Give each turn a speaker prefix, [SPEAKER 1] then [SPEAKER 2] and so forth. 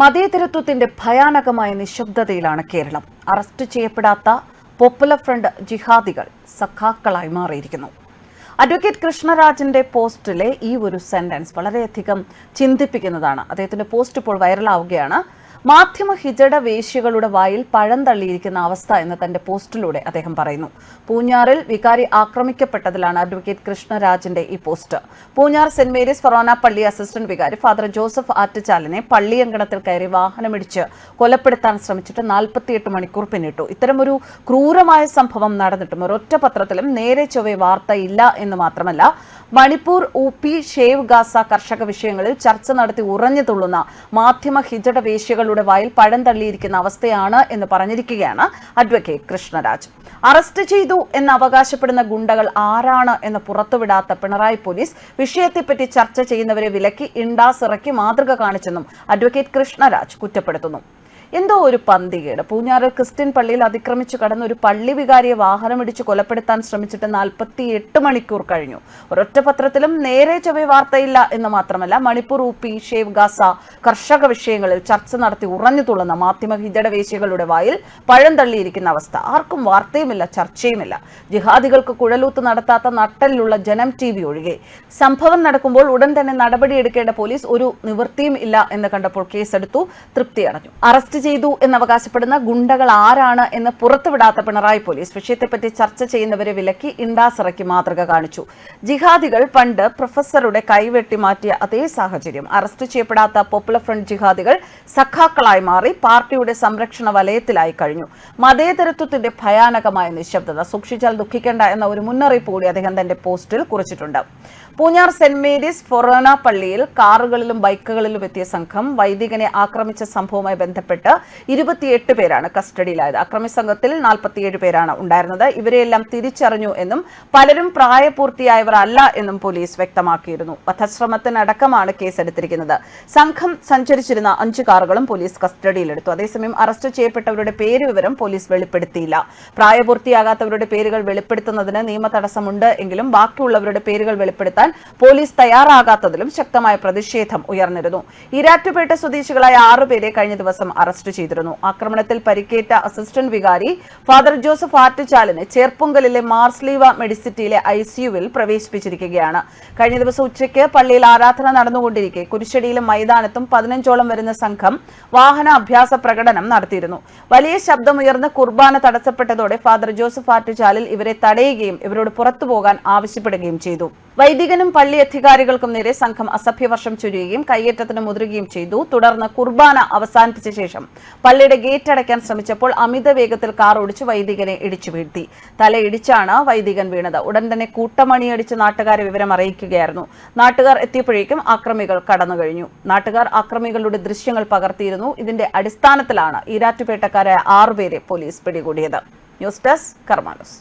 [SPEAKER 1] മതേതരത്വത്തിന്റെ ഭയാനകമായ നിശബ്ദതയിലാണ് കേരളം. അറസ്റ്റ് ചെയ്യപ്പെടാത്ത പോപ്പുലർ ഫ്രണ്ട് ജിഹാദികൾ സഖാക്കളായി മാറിയിരിക്കുന്നു. അഡ്വക്കേറ്റ് കൃഷ്ണരാജന്റെ പോസ്റ്റിലെ ഈ ഒരു സെന്റൻസ് വളരെയധികം ചിന്തിപ്പിക്കുന്നതാണ്. അദ്ദേഹത്തിന്റെ പോസ്റ്റ് ഇപ്പോൾ വൈറലാവുകയാണ് മാധ്യമ ഹിജട വേശ്യകളുടെ വായിൽ പഴം തള്ളിയിരിക്കുന്ന അവസ്ഥ എന്ന് തന്റെ പോസ്റ്റിലൂടെ അദ്ദേഹം പറയുന്നു. പൂഞ്ഞാറിൽ വികാരി ആക്രമിക്കപ്പെട്ടതിലാണ് അഡ്വക്കേറ്റ് കൃഷ്ണരാജിന്റെ ഈ പോസ്റ്റ്. പൂഞ്ഞാർ സെന്റ് മേരീസ് ഫൊറോന പള്ളി അസിസ്റ്റന്റ് വികാരി ഫാദർ ജോസഫ് ആറ്റുചാലിനെ പള്ളിയങ്കണത്തിൽ കയറി വാഹനമിടിച്ച് കൊലപ്പെടുത്താൻ ശ്രമിച്ചിട്ട് നാൽപ്പത്തിയെട്ട് മണിക്കൂർ പിന്നിട്ടു. ഇത്തരമൊരു ക്രൂരമായ സംഭവം നടന്നിട്ടും ഒരൊറ്റ പത്രത്തിലും നേരെ ചൊവ്വെ വാർത്തയില്ല എന്ന് മാത്രമല്ല മണിപ്പൂർ ഉ പി ഷേവ് ഗാസ കർഷക വിഷയങ്ങളിൽ ചർച്ച നടത്തി ഉറഞ്ഞു തുള്ളുന്ന മാധ്യമ ഹിജട വേശ്യകളുടെ വായിൽ പഴം തള്ളിയിരിക്കുന്ന അവസ്ഥയാണ് എന്ന് പറഞ്ഞിരിക്കുകയാണ് അഡ്വക്കേറ്റ് കൃഷ്ണരാജ്. അറസ്റ്റ് ചെയ്തു എന്ന് അവകാശപ്പെടുന്ന ഗുണ്ടകൾ ആരാണ് എന്ന് പുറത്തുവിടാത്ത പിണറായി പോലീസ് വിഷയത്തെപ്പറ്റി ചർച്ച ചെയ്യുന്നവരെ വിലക്കി ഇണ്ടാസിറക്കി മാതൃക കാണിച്ചെന്നും അഡ്വക്കേറ്റ് കൃഷ്ണരാജ് കുറ്റപ്പെടുത്തുന്നു. എന്തോ ഒരു പന്തികേട്. പൂഞ്ഞാറിൽ ക്രിസ്ത്യൻ പള്ളിയിൽ അതിക്രമിച്ചു കടന്ന ഒരു പള്ളി വികാരിയെ വാഹനമിടിച്ച് കൊലപ്പെടുത്താൻ ശ്രമിച്ചിട്ട് നാൽപ്പത്തി എട്ട് മണിക്കൂർ കഴിഞ്ഞു. ഒരൊറ്റ പത്രത്തിലും നേരെ ചൊവ്വേ വാർത്തയില്ല എന്ന് മാത്രമല്ല മണിപ്പൂർ ഉപ്പി ഷേവ് ഗാസ കർഷക വിഷയങ്ങളിൽ ചർച്ച നടത്തി ഉറഞ്ഞു തുള്ളുന്ന മാധ്യമ ഹിജടവേശികളുടെ വായിൽ പഴം തള്ളിയിരിക്കുന്ന അവസ്ഥ. ആർക്കും വാർത്തയുമില്ല ചർച്ചയുമില്ല. ജിഹാദികൾക്ക് കുഴലൂത്ത് നടത്താത്ത നട്ടലിലുള്ള ജനം ടി വി ഒഴികെ. സംഭവം നടക്കുമ്പോൾ ഉടൻ തന്നെ നടപടിയെടുക്കേണ്ട പോലീസ് ഒരു നിവൃത്തിയും ഇല്ല എന്ന് കണ്ടപ്പോൾ കേസെടുത്തു തൃപ്തിയടഞ്ഞു. അറസ്റ്റ് ചെയ്തു എന്ന് അവകാശപ്പെടുന്ന ഗുണ്ടകൾ ആരാണ് എന്ന് പുറത്തുവിടാത്ത പിണറായി പോലീസ് വിഷയത്തെപ്പറ്റി ചർച്ച ചെയ്യുന്നവരെ വിലക്കി ഇണ്ടാസിറക്കി മാതൃക കാണിച്ചു. ജിഹാദികൾ പണ്ട് പ്രൊഫസറുടെ കൈവെട്ടി മാറ്റിയ അതേ സാഹചര്യം. അറസ്റ്റ് ചെയ്യപ്പെടാത്ത പോപ്പുലർ ഫ്രണ്ട് ജിഹാദികൾ സഖാക്കളായി മാറി പാർട്ടിയുടെ സംരക്ഷണ വലയത്തിലായി കഴിഞ്ഞു. മതേതരത്വത്തിന്റെ ഭയാനകമായ നിശബ്ദത സൂക്ഷിച്ചാൽ ദുഃഖിക്കേണ്ട എന്ന ഒരു മുന്നറിയിപ്പ് കൂടി അദ്ദേഹം തന്റെ പോസ്റ്റിൽ കുറിച്ചിട്ടുണ്ട്. പൂഞ്ഞാർ സെന്റ് മേരീസ് ഫൊറോന പള്ളിയിൽ കാറുകളിലും ബൈക്കുകളിലും എത്തിയ സംഘം വൈദികനെ ആക്രമിച്ച സംഭവവുമായി ബന്ധപ്പെട്ട് ഇരുപത്തിയെട്ട് പേരാണ് കസ്റ്റഡിയിലായത്. അക്രമി സംഘത്തിൽ നാൽപ്പത്തിയേഴ് പേരാണ് ഉണ്ടായിരുന്നത്. ഇവരെയെല്ലാം തിരിച്ചറിഞ്ഞു എന്നും പലരും പ്രായപൂർത്തിയായവർ അല്ല എന്നും പോലീസ് വ്യക്തമാക്കിയിരുന്നു. വധശ്രമത്തിനടക്കമാണ് കേസെടുത്തിരിക്കുന്നത്. സംഘം സഞ്ചരിച്ചിരുന്ന അഞ്ച് കാറുകളും പോലീസ് കസ്റ്റഡിയിലെടുത്തു. അതേസമയം അറസ്റ്റ് ചെയ്യപ്പെട്ടവരുടെ പേര് വിവരം പോലീസ് വെളിപ്പെടുത്തിയില്ല. പ്രായപൂർത്തിയാകാത്തവരുടെ പേരുകൾ വെളിപ്പെടുത്തുന്നതിന് നിയമ തടസ്സമുണ്ട് എങ്കിലും ബാക്കിയുള്ളവരുടെ പേരുകൾ വെളിപ്പെടുത്താൻ പോലീസ് തയ്യാറാകാത്തതിലും ശക്തമായ പ്രതിഷേധം ഉയർന്നിരുന്നു. ഇരാറ്റുപേട്ട സ്വദേശികളായ ആറുപേരെ കഴിഞ്ഞ ദിവസം അറസ്റ്റ് ചെയ്തിരുന്നു. ആക്രമണത്തിൽ പരിക്കേറ്റ അസിസ്റ്റന്റ് വികാരി ഫാദർ ജോസഫ് ആറ്റുചാലിനെ ചേർപ്പുങ്കലിലെ മാർസ്ലീവ മെഡിസിറ്റിയിലെ ഐസിയുവിൽ പ്രവേശിപ്പിച്ചിരിക്കുകയാണ്. കഴിഞ്ഞ ദിവസം ഉച്ചയ്ക്ക് പള്ളിയിൽ ആരാധന നടന്നുകൊണ്ടിരിക്കെ കുരിശടിയിലും മൈതാനത്തും പതിനഞ്ചോളം വരുന്ന സംഘം വാഹന അഭ്യാസ പ്രകടനം നടത്തിയിരുന്നു. വലിയ ശബ്ദമുയർന്ന് കുർബാന തടസ്സപ്പെട്ടതോടെ ഫാദർ ജോസഫ് ആറ്റുചാലിൽ ഇവരെ തടയുകയും ഇവരോട് പുറത്തുപോകാൻ ആവശ്യപ്പെടുകയും ചെയ്തു. വൈദികനും പള്ളി അധികാരികൾക്കും നേരെ സംഘം അസഭ്യവർഷം ചൊരിയുകയും കയ്യേറ്റത്തിന് മുതിരുകയും ചെയ്തു. തുടർന്ന് കുർബാന അവസാനിപ്പിച്ച ശേഷം പള്ളിയുടെ ഗേറ്റ് അടയ്ക്കാൻ ശ്രമിച്ചപ്പോൾ അമിത വേഗത്തിൽ കാർ ഓടിച്ച് വൈദികനെ ഇടിച്ചു വീഴ്ത്തി. തലയിടിച്ചാണ് വൈദികൻ വീണത്. ഉടൻ തന്നെ കൂട്ടമണിയടിച്ച് നാട്ടുകാരെ വിവരം അറിയിക്കുകയായിരുന്നു. നാട്ടുകാർ എത്തിയപ്പോഴേക്കും ആക്രമികൾ കടന്നു കഴിഞ്ഞു. നാട്ടുകാർ ആക്രമികളുടെ ദൃശ്യങ്ങൾ പകർത്തിയിരുന്നു. ഇതിന്റെ അടിസ്ഥാനത്തിലാണ് ഈരാറ്റുപേട്ടക്കാരായ ആറുപേരെ പോലീസ് പിടികൂടിയത്. News desk കർമാനോസ്.